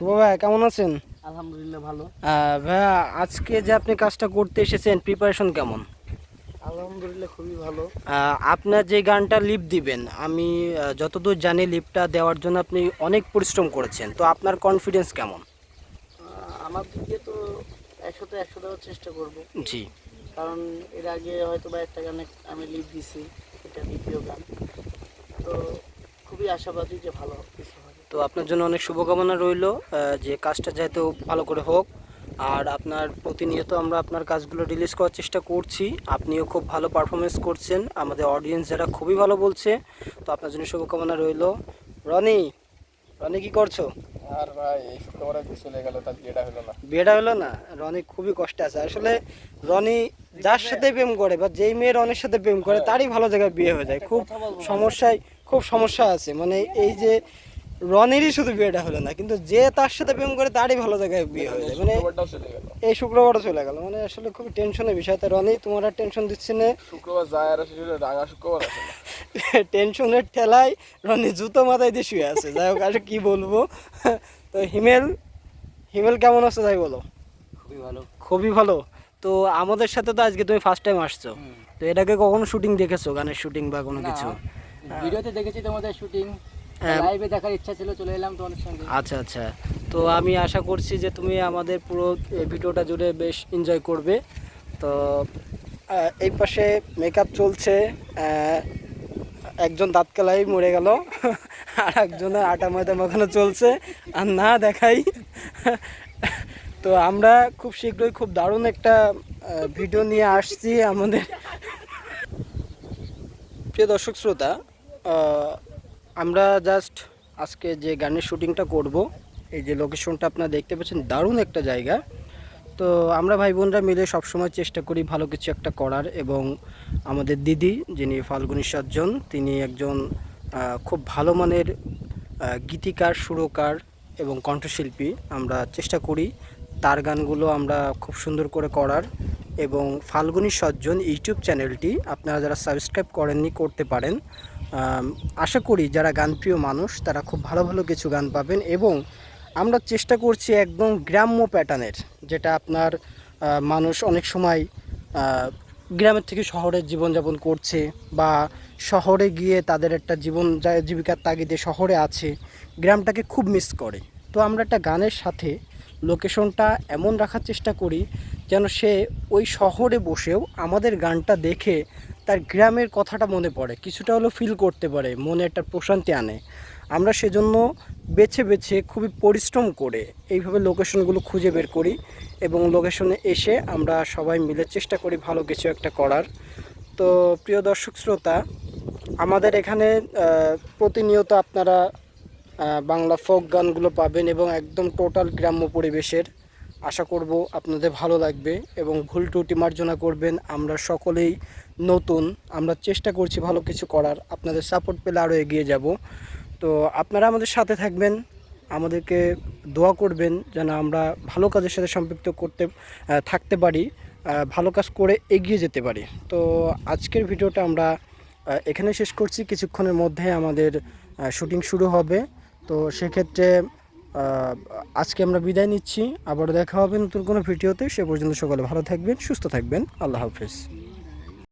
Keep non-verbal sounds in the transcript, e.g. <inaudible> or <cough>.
শুভ ভাই কেমন আছেন? আলহামদুলিল্লাহ ভালো। ভাইয়া আজকে যে আপনি কাজটা করতে এসেছেন প্রিপারেশন কেমন? আলহামদুলিল্লাহ খুবই ভালো। আপনার যে গানটা লিপ দিবেন আমি যতদূর জানি লিপটা দেওয়ার জন্য আপনি অনেক পরিশ্রম করেছেন তো আপনার কনফিডেন্স কেমন? আমার দিকে তো একশোতে একশো দেওয়ার চেষ্টা করব। জি। কারণ এর আগে হয়তো বা একটা গানে আমি লিড দিছি এটা দ্বিতীয় গান। তো খুবই আশাবাদী যে ভালো কিছু হবে তো আপনার জন্য অনেক শুভকামনা রইল যে কাজটা যেহেতু ভালো করে হোক। আর আপনার প্রতিনিয়ত আমরা আপনার কাজগুলো রিলিজ করার চেষ্টা করছি। আপনিও খুব ভালো পারফরমেন্স করছেন। আমাদের অডিয়েন্স যারা খুবই ভালো বলছে তো আপনার জন্য শুভকামনা রইল। রনি রনি কি করছ? আর ভাই এই শুক্রবারে চলে গেল তার বিয়েটা হলো না। বিয়েটা হলো না? রনি খুবই কষ্টে আছে। আসলে রনি যার সাথে প্রেম করে বা যেই মেয়ে রনির সাথে প্রেম করে তারই ভালো জায়গায় বিয়ে হয়ে যায়। খুব সমস্যায় খুব সমস্যা আছে। মানে এই যে রনিরই শুধু বিয়েটা হলো না কিন্তু যে তার সাথে প্রেম করে তারই ভালো জায়গায় বিয়ে হয়ে যায়। মানে চলে গেল। এই শুক্রবারও চলে গেল। মানে আসলে খুব টেনশনের বিষয়। তো রনি তোমার আর টেনশন দিচ্ছে না? শুক্রবার যায় আর আসে সেটা রাঙা শুক্রবার আসে না। <laughs> টেনশনের ঠেলায় রনি জুতো মাথায় দিয়ে শুয়ে আছে। যাই হোক আর কি বলব? তো হিমেল হিমেল কেমন আছে তাই বলো? খুবই ভালো। খুবই ভালো। তো আমাদের সাথে তো আজকে তুমি ফার্স্ট টাইম আসছো। তো এটাকে কখনো শুটিং দেখেছ? গানের শুটিং বা কোনো কিছু? ভিডিওতে দেখেছি তোমাদের শুটিং। লাইভে দেখার ইচ্ছা ছিল চলে এলাম তোমাদের সঙ্গে। আচ্ছা আচ্ছা। তো আমি আশা করছি যে তুমি আমাদের পুরো এই ভিডিওটা জুড়ে বেশ এনজয় করবে। তো এই পাশে মেকআপ চলছে একজন দাঁত কালাই মরে গেল আর একজনের আটা ময়দা মাখানো চলছে আর না দেখাই। তো আমরা খুব শীঘ্রই খুব দারুণ একটা ভিডিও নিয়ে আসছি আমাদের। প্রিয় দর্শক শ্রোতা আমরা জাস্ট আজকে যে গানের শুটিংটা করব, এই যে লোকেশনটা আপনারা দেখতে পাচ্ছেন, দারুণ একটা জায়গা। তো আমরা ভাই বোনরা মিলে সবসময় চেষ্টা করি ভালো কিছু একটা করার এবং আমাদের দিদি, যিনি ফাল্গুনী সাতজন, তিনি একজন খুব ভালো মানের গীতিকার, সুরকার এবং কণ্ঠশিল্পী আমরা চেষ্টা করি। তার গানগুলো আমরা খুব সুন্দর করে করার এবং ফাল্গুনী সজ্জন ইউটিউব চ্যানেলটি আপনারা যারা সাবস্ক্রাইব করেননি, করতে পারেন। আশা করি যারা গানপ্রিয় মানুষ, তারা খুব ভালো ভালো কিছু গান পাবেন এবং আমরা চেষ্টা করছি একদম গ্রাম্য প্যাটার্নের, যেটা আপনার মানুষ অনেক সময় গ্রামের থেকে শহরের জীবনযাপন করছে বা শহরে গিয়ে তাদের একটা জীবন জীবিকার তাগিদে শহরে আছে, গ্রামটাকে খুব মিস করে। তো আমরা একটা গানের সাথে লোকেশনটা এমন রাখার চেষ্টা করি যেন সে ওই শহরে বসেও আমাদের গানটা দেখে তার গ্রামের কথাটা মনে পড়ে, কিছুটা হলেও ফিল করতে পারে, মনে একটা প্রশান্তি আনে। আমরা সেজন্য বেছে বেছে খুবই পরিশ্রম করে এইভাবে লোকেশনগুলো খুঁজে বের করি এবং লোকেশনে এসে আমরা সবাই মিলে চেষ্টা করি ভালো কিছু একটা করার। তো প্রিয় দর্শক শ্রোতা, আমাদের এখানে প্রতিনিয়ত আপনারা বাংলা ফোক গানগুলো পাবেন এবং একদম টোটাল গ্রাম্য পরিবেশের আশা করব আপনাদের ভালো লাগবে এবং ভুল ত্রুটি মার্জনা করবেন। আমরা সকলেই নতুন। আমরা চেষ্টা করছি ভালো কিছু করার। আপনাদের সাপোর্ট পেলে আরও এগিয়ে যাব। তো আপনারা আমাদের সাথে থাকবেন। আমাদেরকে দোয়া করবেন যেন আমরা ভালো কাজের সাথে সম্পৃক্ত করতে থাকতে পারি ভালো কাজ করে এগিয়ে যেতে পারি। তো আজকের ভিডিওটা আমরা এখানে শেষ করছি। কিছুক্ষণের মধ্যে আমাদের শুটিং শুরু হবে। তো সেক্ষেত্রে আজকে আমরা বিদায় নিচ্ছি। আবার দেখা হবে নতুন কোনো ভিডিওতে। সে পর্যন্ত সকলে ভালো থাকবেন, সুস্থ থাকবেন। আল্লাহ হাফেজ।